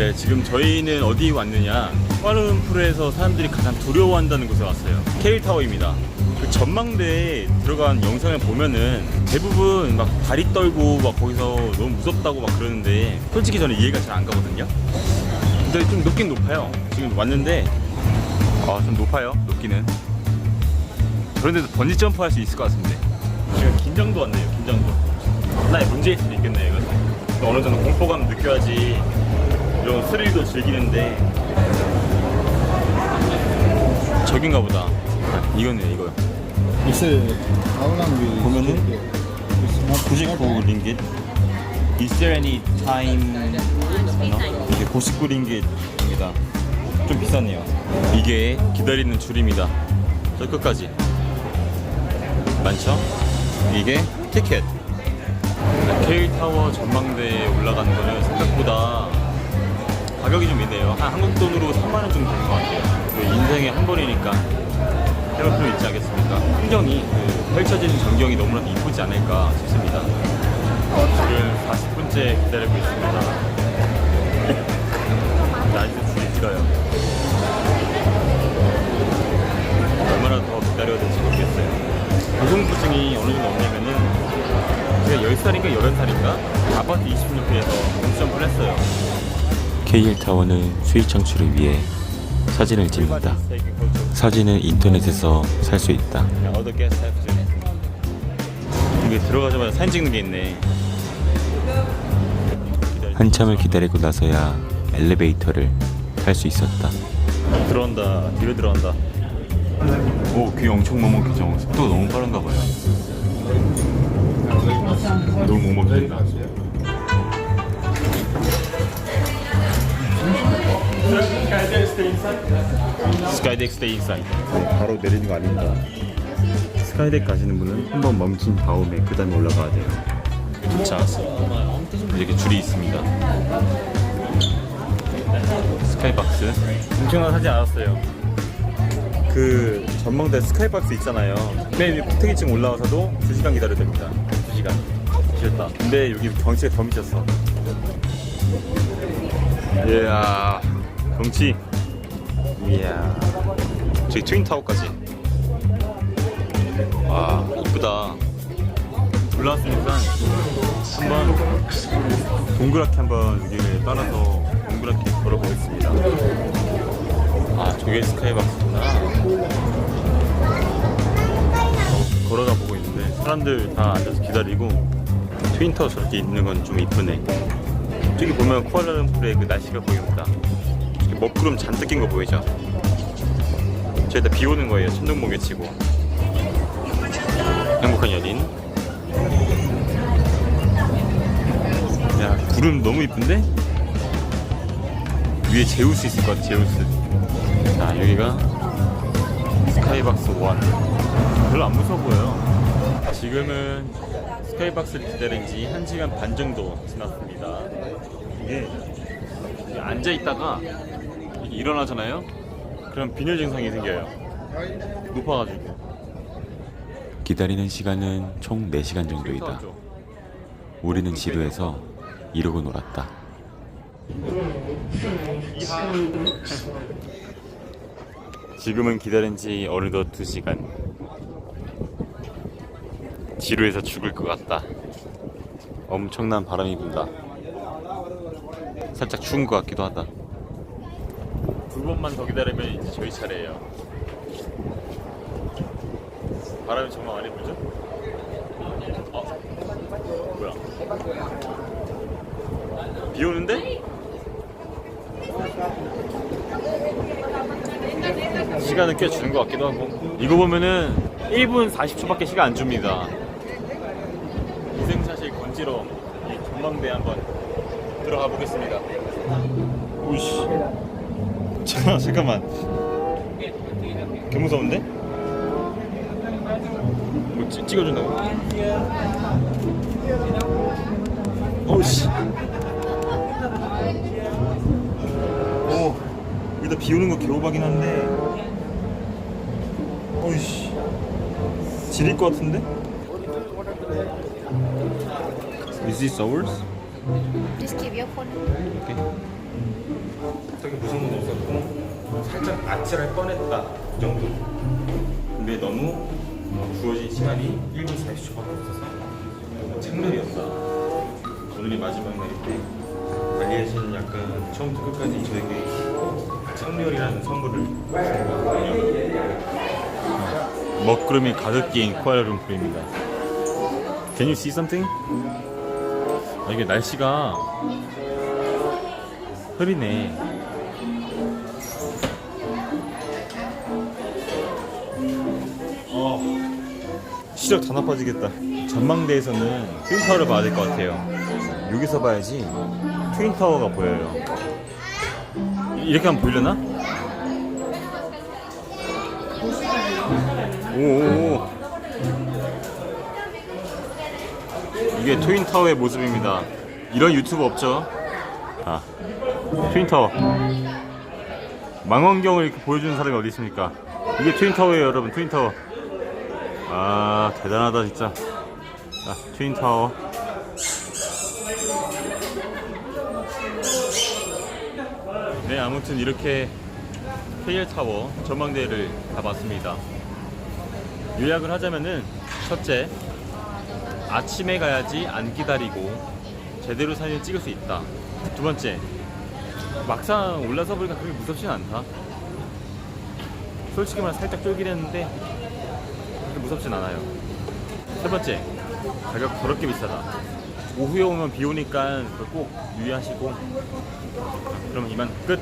네, 지금 저희는 어디 왔느냐? 쿠알라룸푸르에서 사람들이 가장 두려워한다는 곳에 왔어요. 케일타워입니다. 그 전망대에 들어간 영상을 보면은 대부분 막 다리 떨고 막 거기서 너무 무섭다고 막 그러는데 솔직히 저는 이해가 잘 안 가거든요. 근데 좀 높긴 높아요. 지금 왔는데 아 좀 높아요. 높기는. 그런데도 번지 점프 할 수 있을 것 같은데. 지금 긴장도 왔네요. 긴장도. 하나의 문제일 수도 있겠네요. 이건. 어느 정도 공포감 느껴야지 이런 스릴도 즐기는데 저긴가 보다. 아, 이거네 이거. Long will 보면은 not 99 링깃. Is there any time? 이게 99 링깃입니다. 좀 비싸네요. 이게 기다리는 줄입니다. 저 끝까지. 많죠? 이게 티켓. 케일 타워 전망대에 올라가는 거는 생각보다 가격이 좀 있네요. 한 한국 돈으로 3만 원 정도 되는 것 같아요. 그 인생에 한 번이니까 해볼 필요 있지 않겠습니까? 풍경이 그 펼쳐지는 전경이 너무나도 이쁘지 않을까 싶습니다. 지금 40분째 기다리고 있습니다. KL타워는 수익 창출을 위해 사진을 찍는다. 사진은 인터넷에서 살 수 있다. 이게 들어가자마자 사진 찍는 게 있네. 한참을 기다리고 나서야 엘리베이터를 탈 수 있었다. 들어온다. 뒤로 들어온다. 오, 귀 엄청 먹먹해져. 속도가 너무 빠른가 봐요. 너무 먹먹해진다. 스카이덱 스테이 인사이드. 바로 내리는 거 아닙니다. 스카이덱 가시는 분은 한 번 멈춘 다음에 그 다음에 올라가야 돼요. 도착. 이렇게 줄이 있습니다. 스카이박스 엄청난 하지 않았어요 그 전망대 스카이박스 있잖아요 맨 위에 꼭대기층 올라와서도 2시간 기다려야 됩니다 2시간 미쳤다 근데 여기 경치가 더 미쳤어 이야 경치 이야 저기 트윈타워까지 와 이쁘다 올라왔으니까 한번 동그랗게 한번 여기를 따라서 동그랗게 걸어보겠습니다. 아, 저게 스카이박스구나. 걸어가 보고 있는데 사람들 다 앉아서 기다리고 트윈타워 저렇게 있는 건 좀 이쁘네. 저기 보면 쿠알라룸푸르의 그 날씨가 보입니다. 먹구름 잔뜩 낀 거 보이죠? 저기다 비 오는 거예요. 천둥번개 치고. 행복한 연인. 야 구름 너무 이쁜데? 위에 제우스 있을 것 같아 제우스 자 여기가 스카이박스 1 별로 안 무서워 보여요 지금은 스카이박스를 기다린 지 1시간 반 정도 지났습니다 이게 앉아 있다가 이게 일어나잖아요 그럼 빈혈 증상이 생겨요 높아가지고 기다리는 시간은 총 4시간 정도이다. 죠 우리는 지루해서 이러고 놀았다. 지금은 기다린 지 어느덧 2시간. 지루해서 죽을 것 같다. 엄청난 바람이 분다. 살짝 추운 것 같기도 하다. 두 번만 더 기다리면 이제 저희 차례예요. 바람이 정말 많이 불죠? 어? 뭐야? 비 오는데? 시간은 꽤 주는 것 같기도 하고 이거 보면은 1분 40초밖에 시간 안 줍니다 기생사실 건지러 이 전망대 한번 들어가 보겠습니다 오이씨 잠깐 잠깐만 개 무서운데? 뭐 찍, 찍어준다고? 오우씨 오 여기다 비 오는 거 개호박이긴 한데 어이씨 지릴 것 같은데? Is this ours? Just keep your phone. Okay. 딱히 무서운 건 없었고 살짝 아찔할 뻔했다 그 정도. 근데 너무 주어진 시간이 1분 40초밖에 없어서 창렬이었다. 오늘이 마지막 날인데 관리하시는 약간 처음부터 끝까지 저에게 창렬이라는 선물을 주셨거든요. 먹구름이 가득 낀 쿠알라룸푸르입니다. Can you see something? 아, 이게 날씨가 흐리네. 어, 시력 다 나빠지겠다. 전망대에서는 트윈타워를 봐야 될 것 같아요. 여기서 봐야지 트윈타워가 보여요. 이렇게 하면 보이려나? 오오오. 이게 트윈타워의 모습입니다. 이런 유튜브 없죠? 아, 트윈타워. 망원경을 이렇게 보여주는 사람이 어디 있습니까? 이게 트윈타워예요, 여러분. 트윈타워. 아, 대단하다, 진짜. 자, 트윈타워. 네, 아무튼 이렇게 KL타워 전망대를 가봤습니다. 요약을 하자면은, 첫째, 아침에 가야지 안 기다리고 제대로 사진을 찍을 수 있다. 두 번째, 막상 올라서 보니까 그렇게 무섭진 않다. 솔직히 말해 살짝 쫄긴 했는데 그렇게 무섭진 않아요. 세 번째, 가격 더럽게 비싸다. 오후에 오면 비 오니까 그걸 꼭 유의하시고 그럼 이만 끝.